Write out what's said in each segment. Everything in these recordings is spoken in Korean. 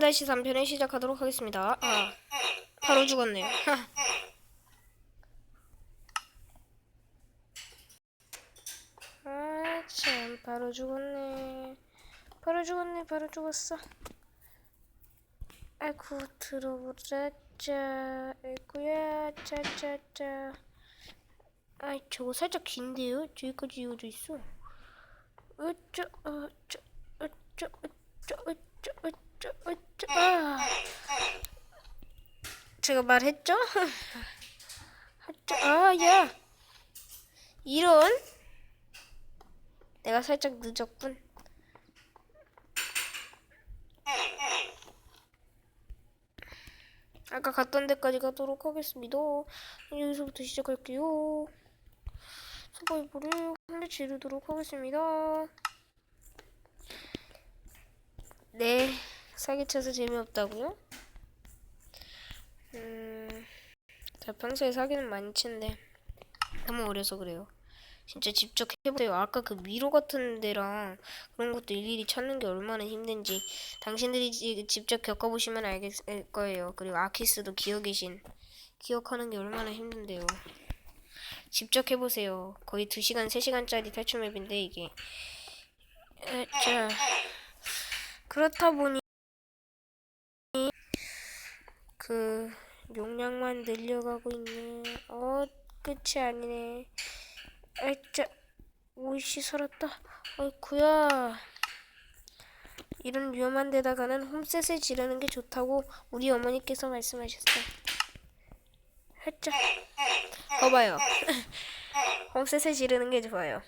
3-3편을 시작하도록 하겠습니다. 아, 바로 죽었네요. 아, 참, 바로 죽었네. 바로 죽었네, 바로 죽었어. 아이고, 들어보자, 짜. 아이고야, 짜짜짜. 아이, 저거 살짝 긴데요? 저기까지 이어져 있어. 어쩌, 어쩌, 어쩌, 어쩌, 어쩌, 어쩌. 제가 말했죠? 어쩌, 아, 야. 이런? 내가 살짝 늦었군. 아까 갔던 데까지 가도록 하겠습니다. 여기서부터 시작할게요. 서바이벌을 한대 지르도록 하겠습니다. 네, 사기쳐서 재미없다고요? 음, 자 평소에 사기는 많이 치는데 너무 어려서 그래요. 진짜 직접 해보세요. 아까 그 미로 같은 데랑 그런 것도 일일이 찾는 게 얼마나 힘든지 당신들이 지- 직접 겪어보시면 알겠을 거예요. 그리고 아키스도 기억의 신 기억하는 게 얼마나 힘든데요. 직접 해보세요. 거의 2시간, 3시간짜리 탈출 맵인데 이게 에, 자 그렇다 보니 그 용량만 늘려가고 있네. 어 끝이 아니네. 아이짜 오이씨 살았다. 아이쿠야. 이런 위험한 데다가는 홈셋을 지르는 게 좋다고 우리 어머니께서 말씀하셨어요. 했자. 거봐요. 홈셋을 지르는 게 좋아요.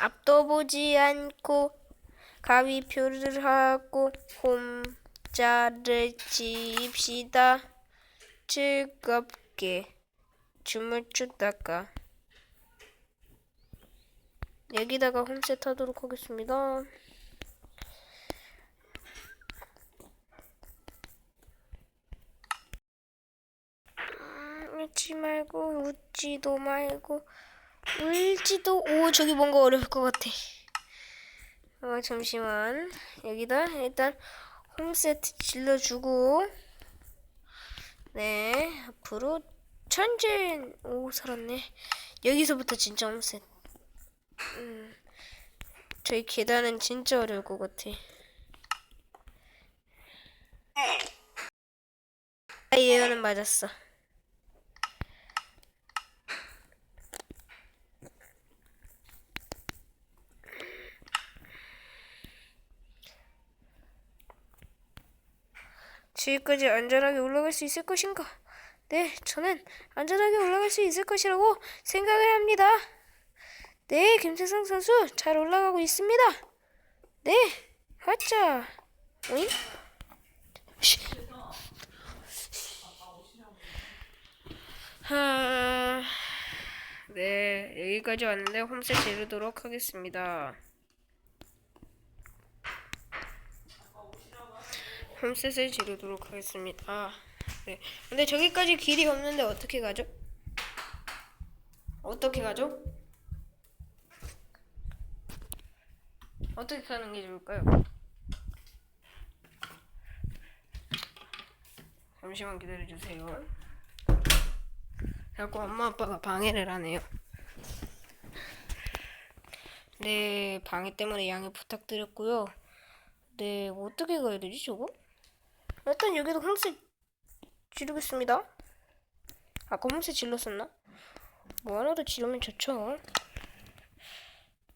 앞도 보지 않고 가위표를 하고 홈 자를 칩시다. 즐겁게 춤을 추다가 여기다가 홈셋 하도록 하겠습니다. 음, 웃지 말고 웃지도 말고 울지도 오 저기 뭔가 어려울 것 같아. 어 잠시만 여기다 일단 홈세트 질러주고 네 앞으로 천진 오 살았네. 여기서부터 진짜 홈셋 음 저희 계단은 진짜 어려울 것 같아. 아, 예언은 맞았어 지금까지 안전하게 올라갈 수 있을 것인가? 네, 저는 안전하게 올라갈 수 있을 것이라고 생각을 합니다. 네, 김세성 선수 잘 올라가고 있습니다. 네, 하자. 오잉? 씨. 하... 네, 여기까지 왔는데 홈셋 지르도록 하겠습니다. 홈셋을 지르도록 하겠습니다. 네. 근데 저기까지 길이 없는데 어떻게 가죠? 어떻게 가죠? 어떻게 가는 게 좋을까요? 잠시만 기다려주세요. 자꾸 엄마 아빠가 방해를 하네요. 네, 방해 때문에 양해 부탁드렸고요. 네, 어떻게 가야 되지, 저거? 일단 여기도 홈셋 지르겠습니다. 아까 홈셋 질렀었나? 뭐 하나도 지르면 좋죠.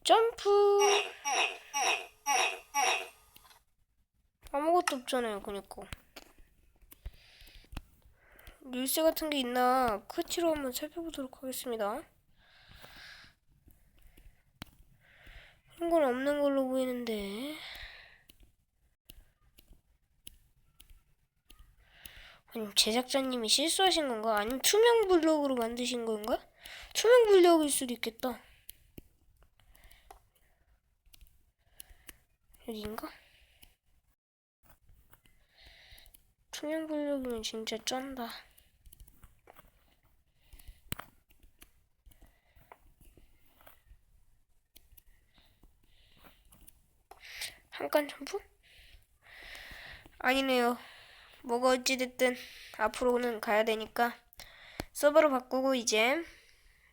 점프. 아무것도 없잖아요, 그니까. 열쇠 같은 게 있나 크치로 한번 살펴보도록 하겠습니다. 이런 건 없는 걸로 보이는데. 아니 제작자님이 실수하신 건가? 아니면 투명 블럭으로 만드신 건가? 투명 블럭일 수도 있겠다. 여기인가? 투명 블럭이면 진짜 쩐다. 한칸 점프? 아니네요. 뭐가 어찌됐든 앞으로는 가야 되니까 서버로 바꾸고 이제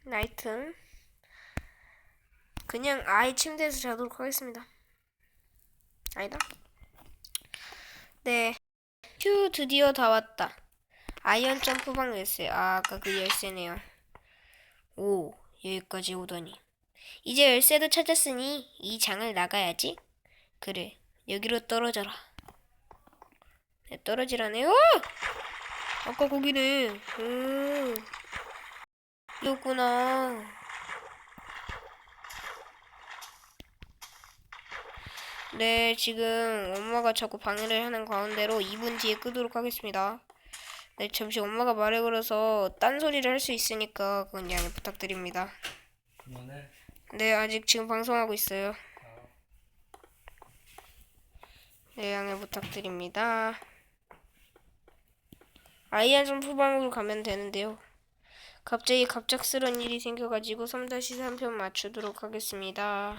나이트 그냥 아예 침대에서 자도록 하겠습니다. 아니다. 네. 휴 드디어 다 왔다. 아이언 점프방 열쇠. 아 아까 그 열쇠네요. 오 여기까지 오다니. 이제 열쇠도 찾았으니 이 장을 나가야지. 그래 여기로 떨어져라. 네, 떨어지라네요. 아까 거기네. 오. 이었구나. 네, 지금 엄마가 자꾸 방해를 하는 가운데로 2분 뒤에 끄도록 하겠습니다. 네, 잠시 엄마가 말을 걸어서 딴소리를 할 수 있으니까 그건 양해 부탁드립니다. 그만해. 네, 아직 지금 방송하고 있어요. 네, 양해 부탁드립니다. 아이언 점프방으로 가면 되는데요. 갑자기 갑작스런 일이 생겨가지고 3-3편 맞추도록 하겠습니다.